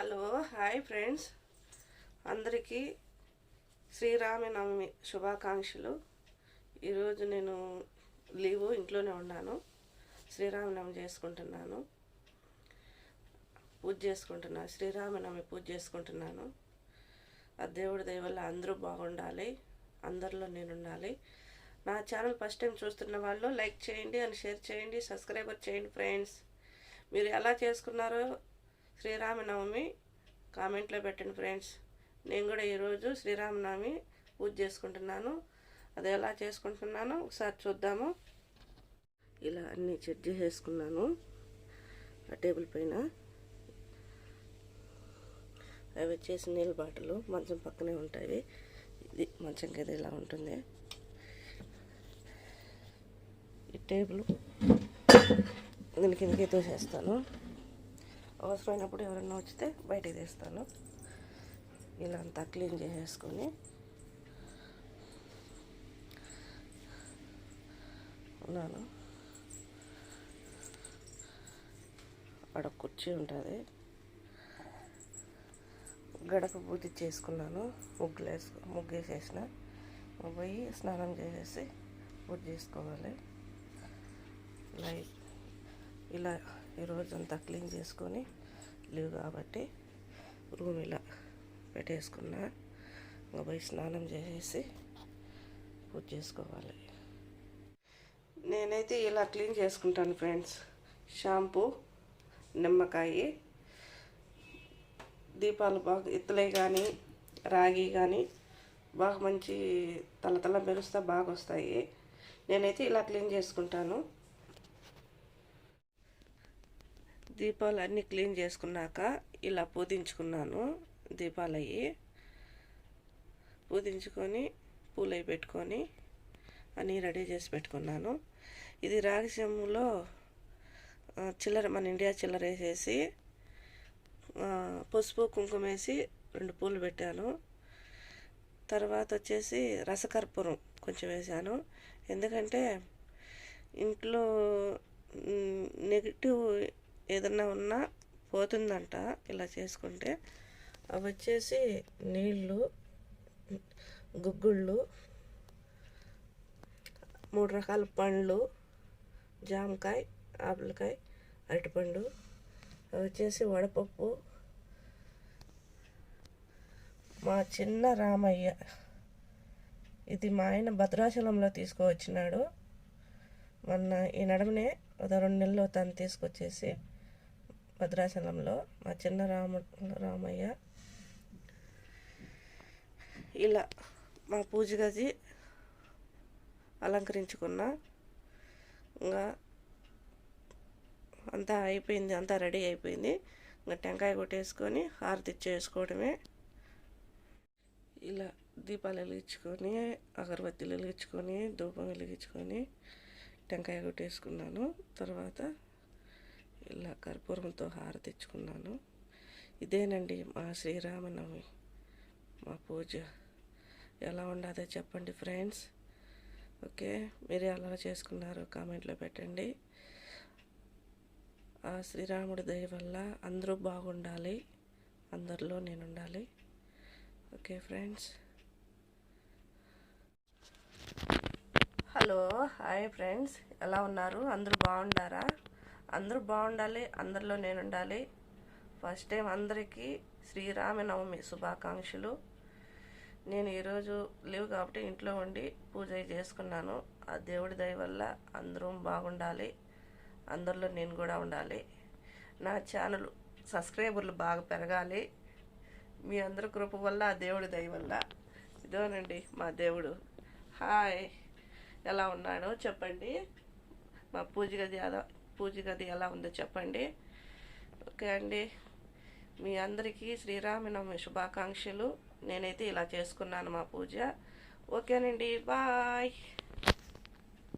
Hello hi friends. అందరికీ శ్రీరామనవమి శుభాకాంక్షలు. ఈరోజు నేను లీవు ఇంట్లోనే ఉన్నాను. శ్రీరామనవమి చేసుకుంటున్నాను. పూజ చేసుకుంటున్నాను శ్రీరామనవమి పూజ చేసుకుంటున్నాను. ఆ దేవుడి దేవుళ్ళ అందరూ బాగుండాలి. అందరిలో నేను ఉండాలి నా ఛానల్ ఫస్ట్ టైం చూస్తున్న వాళ్ళు లైక్ చేయండి అండ్ షేర్ చేయండి సబ్స్క్రైబర్ చేయండి ఫ్రెండ్స్. మీరు ఎలా చేసుకున్నారో శ్రీరామనవమి కామెంట్లో పెట్టండి ఫ్రెండ్స్. నేను కూడా ఈరోజు శ్రీరామనవమి పూజ చేసుకుంటున్నాను. అది ఎలా చేసుకుంటున్నాను ఒకసారి చూద్దాము. ఇలా అన్నీ చెక్ చేసేసుకున్నాను. ఆ టేబుల్ పైన అవి వచ్చేసి నీళ్ళ బాటలు మంచం పక్కనే ఉంటాయి. ఇది మంచం కదా ఇలా ఉంటుంది. ఈ టేబుల్ దీని కిందకి తోసేస్తాను. అవసరమైనప్పుడు ఎవరైనా వచ్చితే బయటికి తీస్తాను. ఇలా అంతా క్లీన్ చేసేసుకొని. ఉన్నాను. అక్కడ కుర్చీ ఉంటుంది. గడప పూజ చేసుకున్నాను. ముగ్గులు వేసుకు ముగ్గు వేసేసిన. పోయి స్నానం చేసేసి పూజ చేసుకోవాలి. లైట్ ఇలా ఈరోజు అంతా క్లీన్ చేసుకొని లీవ్ కాబట్టి రూమ్ ఇలా పెట్టేసుకున్నా. ఇంకా పోయి స్నానం చేసేసి పూజ చేసుకోవాలి. నేనైతే ఇలా క్లీన్ చేసుకుంటాను ఫ్రెండ్స్. షాంపూ నిమ్మకాయ దీపాలు బాగా ఇత్తలే కానీ రాగి కానీ బాగా మంచి తల తల మెరుస్తా బాగా వస్తాయి నేనైతే ఇలా క్లీన్ చేసుకుంటాను. దీపాలు అన్నీ క్లీన్ చేసుకున్నాక ఇలా పూజించుకున్నాను దీపాలు అయ్యి పూజించుకొని పూలు పెట్టుకొని అన్నీ రెడీ చేసి పెట్టుకున్నాను. ఇది రాగిసెమ్ములో ఆ, చిల్లర మన ఇండియా చిల్లర వేసేసి పసుపు కుంకుమ వేసి రెండు పూలు పెట్టాను. తర్వాత వచ్చేసి రసకర్పూరం కొంచెం వేసాను ఎందుకంటే ఇంట్లో నెగిటివ్ ఏదన్నా ఉన్నా పోతుందంట ఇలా చేసుకుంటే. అవి వచ్చేసి నీళ్ళు గుగ్గుళ్ళు మూడు రకాల పండ్లు జామకాయ ఆపిల్కాయ అరటిపండు అవి వచ్చేసి వడపప్పు. మా చిన్న రామయ్య ఇది మా ఆయన భద్రాచలంలో తీసుకువచ్చినాడు. మొన్న ఈ నడమనే ఒక రెండు నెలలు తను తీసుకొచ్చేసి భద్రాచలంలో మా చిన్న రామ రామయ్య ఇలా మా పూజ గది అలంకరించుకున్నా ఇంకా అంతా అయిపోయింది అంతా రెడీ అయిపోయింది. ఇంకా టెంకాయ కొట్టేసుకొని హారతి చేసుకోవడమే ఇలా దీపాలు వెలిగించుకొని అగరబత్తిలు వెలిగించుకొని ధూపం వెలిగించుకొని టెంకాయ కొట్టేసుకున్నాను. తర్వాత ఇలా కర్పూరంతో హార తెచ్చుకున్నాను. ఇదేనండి మా శ్రీరామనవమి మా పూజ. ఎలా ఉండదో చెప్పండి ఫ్రెండ్స్. ఓకే మీరు ఎలా చేసుకున్నారో కామెంట్లో పెట్టండి. ఆ శ్రీరాముడి దయ వల్ల అందరూ బాగుండాలి. అందరిలో నేను ఉండాలి okay friends. Hello hi friends. ఎలా ఉన్నారు? అందరూ బాగుండారా? అందరూ బాగుండాలి అందరిలో నేను ఉండాలి ఫస్ట్ టైం అందరికీ శ్రీరామనవమి శుభాకాంక్షలు. నేను ఈరోజు లీవ్ కాబట్టి ఇంట్లో ఉండి పూజ చేసుకున్నాను. ఆ దేవుడి దయ వల్ల అందరూ బాగుండాలి అందరిలో నేను కూడా ఉండాలి. నా ఛానల్ సబ్స్క్రైబర్లు బాగా పెరగాలి. మీ అందరి కృప వల్ల ఆ దేవుడి దయ వల్ల. ఇదోనండి మా దేవుడు. హాయ్ ఎలా ఉన్నాడో? చెప్పండి. మా పూజ యాదవ్ పూజ గది ఎలా ఉందో చెప్పండి. ఓకే అండి. మీ అందరికీ శ్రీరామనవమి శుభాకాంక్షలు. నేనైతే ఇలా చేసుకున్నాను మా పూజ. ఓకేనండి. బాయ్.